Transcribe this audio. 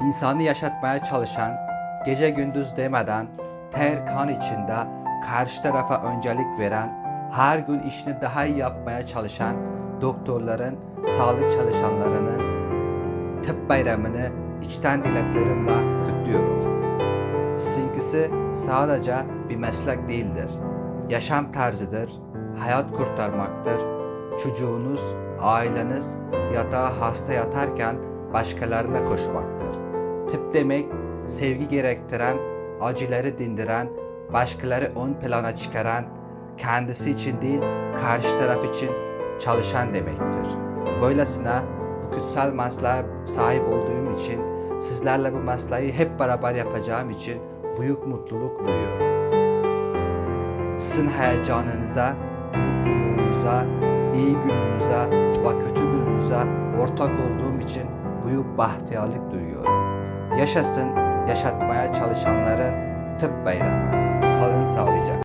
insanı yaşatmaya çalışan, gece gündüz demeden ter kan içinde karşı tarafa öncelik veren, her gün işini daha iyi yapmaya çalışan doktorların, sağlık çalışanlarının tıp bayramını içten dileklerimle kutluyorum. Sizinkisi sadece bir meslek değildir. Yaşam tarzıdır, hayat kurtarmaktır. Çocuğunuz, aileniz yatağa hasta yatarken başkalarına koşmaktır. Tıp demek sevgi gerektiren, acıları dindiren, başkaları ön plana çıkaran, kendisi için değil karşı taraf için çalışan demektir. Böylesine bu kutsal mesleğe sahip olduğum için sizlerle bu mesleği hep beraber yapacağım için büyük mutluluk duyuyorum. Sizin heyecanınıza, mutluluğunuza, iyi gününüze ve kötü gününüze ortak olduğum için büyük bahtiyarlık duyuyorum. Yaşasın yaşatmaya çalışanların tıp bayramı. Kalın sağlıcakla.